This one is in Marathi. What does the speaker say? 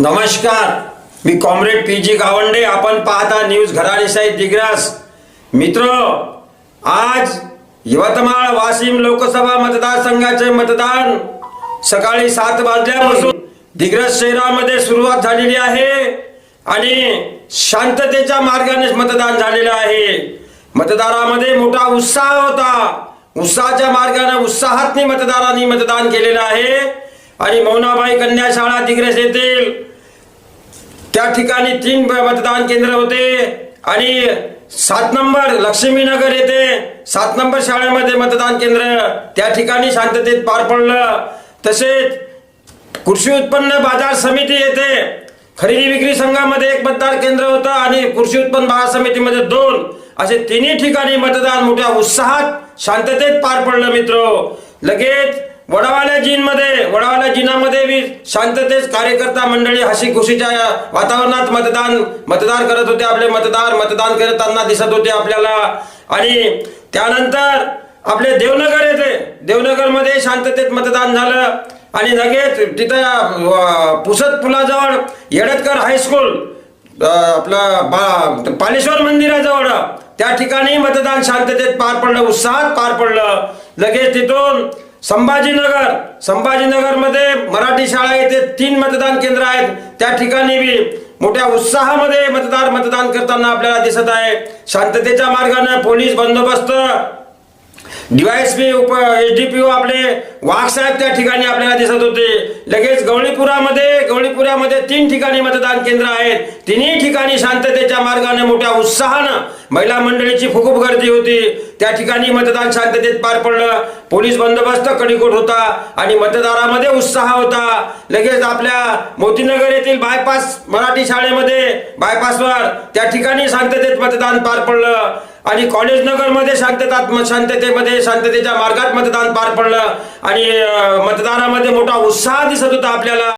नमस्कार मी कॉम्रेड पी जी गावंडे. आपण पाहता न्यूज घराणेशाही दिग्रास. मित्र आज यवतमाळ वाशिम लोकसभा मतदारसंघाचे मतदान सकाळी सात वाजल्यापासून दिग्रस शहरामध्ये सुरुवात झालेली आहे आणि शांततेच्या मार्गाने मतदान झालेलं आहे. मतदारामध्ये मोठा उत्साह होता. उत्साहाच्या मार्गाने उत्साहातनी मतदारांनी मतदान केलेलं आहे. आणि मौनाबाई कन्याशाळा दिग्रस येथील त्या ठिकाणी तीन मतदान केंद्र होते आणि सात नंबर लक्ष्मीनगर येथे सात नंबर शाळेमध्ये मतदान केंद्र त्या ठिकाणी शांततेत पार पडलं. तसेच कृषी उत्पन्न बाजार समिती येथे खरेदी विक्री संघामध्ये एक मतदान केंद्र होतं आणि कृषी उत्पन्न बाजार समितीमध्ये दोन. असे तिन्ही ठिकाणी मतदान मोठ्या उत्साहात शांततेत पार पडलं मित्र. लगेच वडावाल्या जिनमध्ये वडावाल्या जिनामध्ये बी शांततेत कार्यकर्ता मंडळी हसी खुशीच्या वातावरणात मतदान मतदान करत होते आपले मतदार मतदान करताना दिसत होते आपल्याला. आणि त्यानंतर आपले देवनगर येथे देवनगरमध्ये शांततेत मतदान झालं. आणि लगेच तिथं पुसत पुसद पुलाजवळ येडतकर हायस्कूल आपलं बा पालेश्वर मंदिराजवळ त्या ठिकाणी मतदान शांततेत पार पडलं उत्साहात पार पडलं. लगेच तिथून संभाजीनगर संभाजीनगरमध्ये मराठी शाळा येथे तीन मतदान केंद्र आहेत. त्या ठिकाणी बी मोठ्या उत्साहामध्ये मतदार मतदान करताना आपल्याला दिसत आहे. शांततेच्या मार्गाने पोलीस बंदोबस्त. डीवायएसपी उप एच डी पी ओ आपले वाघ साहेब त्या ठिकाणी आपल्याला दिसत होते. लगेच गवळीपुरामध्ये गवळीपुरामध्ये तीन ठिकाणी मतदान केंद्र आहेत. तिन्ही ठिकाणी शांततेच्या मार्गाने मोठ्या उत्साहानं महिला मंडळीची खूप गर्दी होती. त्या ठिकाणी मतदान शांततेत पार पडलं. पोलीस बंदोबस्त कडीकोट होता आणि मतदारामध्ये उत्साह होता. लगेच आपल्या मोतीनगर येथील बायपास मराठी शाळेमध्ये बायपासवर त्या ठिकाणी शांततेत मतदान पार पडलं. आणि कॉलेज नगरमध्ये शांततात शांततेमध्ये शांततेच्या मार्गात मतदान पार पडलं. आणि मतदारामध्ये मोठा उत्साह दिसत होता आपल्याला.